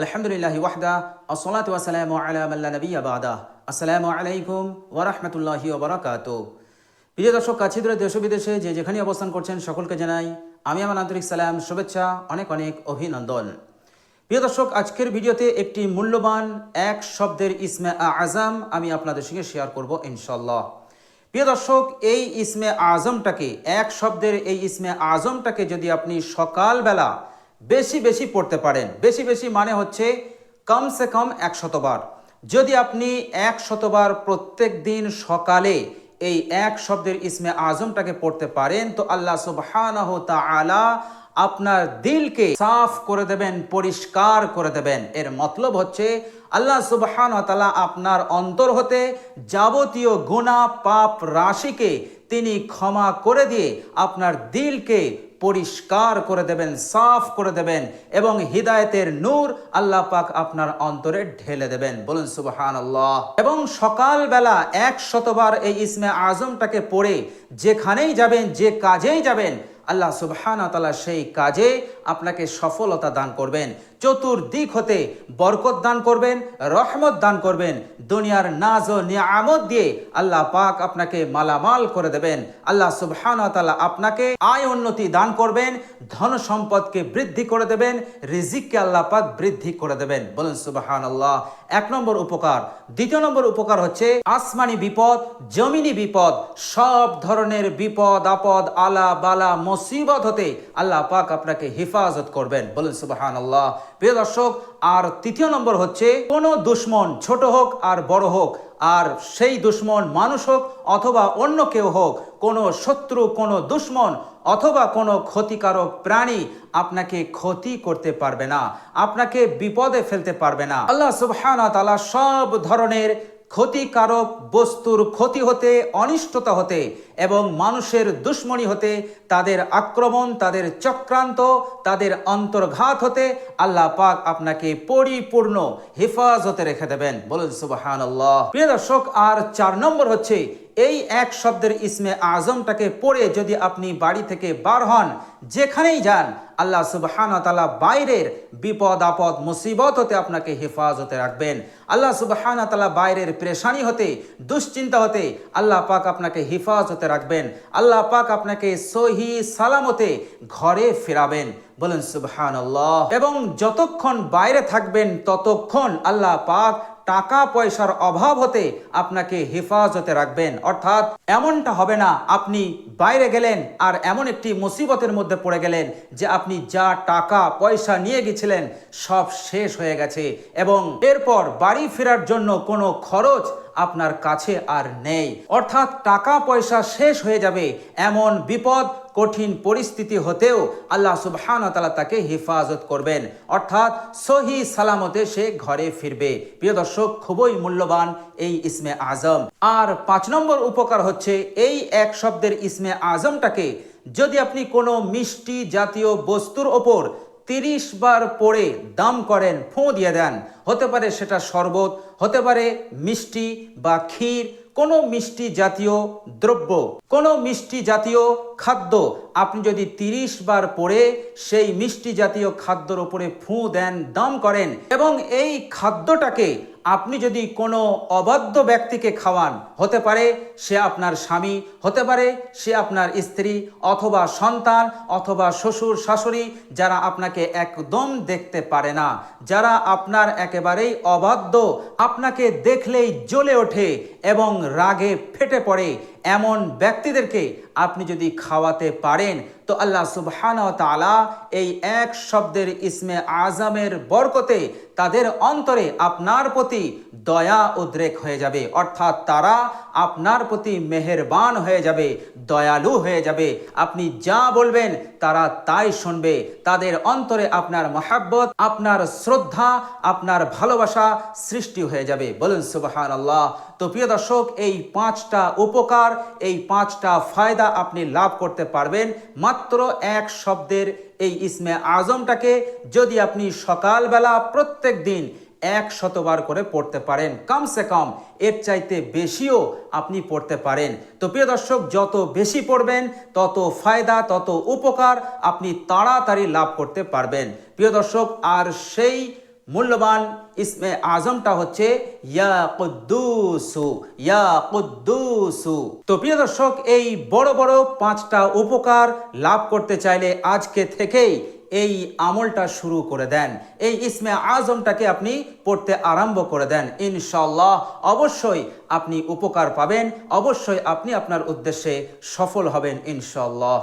আলহামদুলিল্লাহি ওয়াহদা, আসসালাতু ওয়াসসালামু আলা মান লা নাবিয়্যা বাদা। আসসালামু আলাইকুম ওয়া রাহমাতুল্লাহি ওয়া বারাকাতুহু প্রিয় দর্শক, কাছে দূরে দেশ বিদেশে যে যেখানে অবস্থান করছেন সকলকে জানাই আমি আমার আন্তরিক সালাম, শুভেচ্ছা, অনেক অনেক অভিনন্দন। প্রিয় দর্শক, আজকের ভিডিওতে একটি মূল্যবান এক শব্দের ইসমে আজম আমি আপনাদের সঙ্গে শেয়ার করব ইনশাল্লাহ প্রিয় দর্শক, এই ইসমে আজমটাকে এক শব্দের এই ইসমে আজমটাকে যদি আপনি সকালবেলা বেশি বেশি পড়তে পারেন। বেশি বেশি মানে হচ্ছে কম সে কম এক শতবার যদি আপনি এক শতবার প্রত্যেক দিন সকালে এই এক শব্দের ইসমে আজমটাকে পড়তে পারেন, তো আল্লাহ তাআলা আপনার দিলকে সাফ করে দেবেন, পরিষ্কার করে দেবেন। এর মতলব হচ্ছে আল্লাহ সুবহান তাআলা আপনার অন্তর হতে যাবতীয় গুণা পাপ, রাশিকে তিনি ক্ষমা করে দিয়ে আপনার দিলকে পরিষ্কার করে দেবেন, সাফ করে দেবেন এবং হৃদায়তের নূর আল্লাহ পাক আপনার অন্তরে ঢেলে দেবেন। বলুন সুবহান আল্লাহ এবং সকালবেলা এক শতবার এই ইসমে আজমটাকে পড়ে যেখানেই যাবেন, যে কাজেই যাবেন আল্লাহ সুবহানা তালা সেই কাজে আপনাকে সফলতা দান করবেন। চতুর্দিক হতে বরকত দান করবেন, রহমত দান করবেন। দুনিয়ার নাজ ও নিয়ামত দিয়ে আল্লাহ পাক আপনাকে মালামাল করে দেবেন। আল্লাহ সুবহানা তালা আপনাকে আয় উন্নতি দান করবেন, ধন সম্পদকে বৃদ্ধি করে দেবেন, রিজিককে আল্লাহ পাক বৃদ্ধি করে দেবেন। বলুন সুবহান আল্লাহ এক নম্বর উপকার, দ্বিতীয় নম্বর উপকার হচ্ছে আসমানি বিপদ, জমিনি বিপদ, সব ধরনের বিপদ, আপদ আলা বালা মুসিবত হতে আল্লাহ পাক আপনাকে হেফাজত করবেন। বলুন সুবহান আল্লাহ প্রিয় দর্শক, আর তৃতীয় নম্বর হচ্ছে, কোনো দুশ্মন ছোট হোক আর বড় হোক, আর সেই দুশ্মন মানুষ হোক অথবা অন্য কেউ হোক, কোনো শত্রু, কোনো দুশ্মন অথবা কোনো ক্ষতিকারক প্রাণী আপনাকে ক্ষতি করতে পারবে না, আপনাকে বিপদে ফেলতে পারবে না। আল্লাহ সুবহানাহু ওয়া তাআলা সব ধরনের ক্ষতিকারক বস্তুর ক্ষতি হতে, অনিষ্টতা হতে এবং মানুষের দুশ্মনী হতে, তাদের আক্রমণ, তাদের চক্রান্ত, তাদের অন্তর্ঘাত হতে আল্লাহ পাক আপনাকে পরিপূর্ণ হেফাজতে রেখে দেবেন। বলুন সুবাহান আল্লাহ প্রিয় দর্শক, আর চার নম্বর হচ্ছে, এই এক শব্দের ইসমে আজমটাকে পড়ে যদি আপনি বাড়ি থেকে বার হন, যেখানেই যান, আল্লাহ সুবহান তালা বাইরের বিপদ, আপদ, মুসিবত হতে আপনাকে হেফাজতে রাখবেন। আল্লাহ সুবহান তালা বাইরের প্রেশানি হতে, দুশ্চিন্তা হতে আল্লাহ পাক আপনাকে হেফাজতে রাখবেন। আল্লাহ পাক আপনাকে সহি সালামতে ঘরে ফেরাবেন। বলেন সুবহান আল্লাহ এবং যতক্ষণ বাইরে থাকবেন, ততক্ষণ আল্লাহ পাক টাকা পয়সার অভাব হতে আপনাকে হেফাজতে রাখবেন। অর্থাৎ এমনটা হবে না, আপনি বাইরে গেলেন আর এমন একটি মুসিবতের মধ্যে পড়ে গেলেন যে আপনি যা টাকা পয়সা নিয়ে গেছিলেন সব শেষ হয়ে গেছে। এবং এরপর বাড়ি ফেরার জন্য কোনো খরচ আপনার কাছে আর নেই। অর্থাৎ টাকা পয়সা শেষ হয়ে যাবে এমন বিপদ, কঠিন পরিস্থিতি হতেও আল্লাহ সুবহান তালা তাকে হেফাজত করবেন। অর্থাৎ সহি সালামতে সে ঘরে ফিরবে। প্রিয় দর্শক, খুবই মূল্যবান এই ইসমে আজম। আর পাঁচ নম্বর উপকার হচ্ছে এই এক শব্দের ইসমে আজমটাকে যদি আপনি কোনো মিষ্টি জাতীয় বস্তুর ওপর তিরিশ বার পড়ে দাম করেন, ফোঁ দিয়ে দেন। হতে পারে সেটা শরবত, হতে পারে মিষ্টি বা ক্ষীর, কোনো মিষ্টি জাতীয় দ্রব্য, কোনো মিষ্টি জাতীয় খাদ্য। আপনি যদি তিরিশ বার পরে সেই মিষ্টি জাতীয় খাদ্যর ওপরে ফু দেন, দাম করেন এবং এই খাদ্যটাকে আপনি যদি কোনো অবাধ্য ব্যক্তিকে খাওয়ান, হতে পারে সে আপনার স্বামী, হতে পারে সে আপনার স্ত্রী অথবা সন্তান অথবা শ্বশুর, শাশুড়ি, যারা আপনাকে একদম দেখতে পারে না, যারা আপনার একেবারেই অবাধ্য, আপনাকে দেখলেই জ্বলে ওঠে এবং রাগে ফেটে পড়ে, এমন ব্যক্তিদেরকে আপনি যদি খাওয়াতে পারেন, তো আল্লাহ সুবহান তালা এই এক শব্দের ইসমে আজমের বরকতে তাদের অন্তরে আপনার প্রতি দয়া উদ্রেক হয়ে যাবে। অর্থাৎ তারা আপনার প্রতি মেহেরবান হয়ে যাবে, দয়ালু হয়ে যাবে। আপনি যা বলবেন, তারা তাই শুনবে। তাদের অন্তরে আপনার মহাব্বত, আপনার শ্রদ্ধা, আপনার ভালোবাসা সৃষ্টি হয়ে যাবে। বলুন সুবাহান আল্লাহ তো প্রিয় দর্শক, এই পাঁচটা উপকার, এই পাঁচটা ফায়দা আপনি লাভ করতে পারবেন মাত্র এক শব্দের এই ইসমে আজমটাকে যদি আপনি সকালবেলা প্রত্যেক দিন এক শতবার করে পড়তে পারেন, কমসে কম এর চাইতে বেশিও আপনি পড়তে পারেন। তো প্রিয় দর্শক, যত বেশি পড়বেন, তত ফায়দা, তত উপকার আপনি তাড়াতাড়ি লাভ করতে পারবেন। প্রিয় দর্শক, আর সেই মূল্যবান ইসমে আজমটা হচ্ছে তো প্রিয় দর্শক, এই বড় বড় পাঁচটা উপকার লাভ করতে চাইলে আজকে থেকেই এই আমলটা শুরু করে দেন। এই ইসমে আজমটাকে আপনি পড়তে আরম্ভ করে দেন। ইনশাল্লাহ অবশ্যই আপনি উপকার পাবেন, অবশ্যই আপনি আপনার উদ্দেশ্যে সফল হবেন ইনশাল্লাহ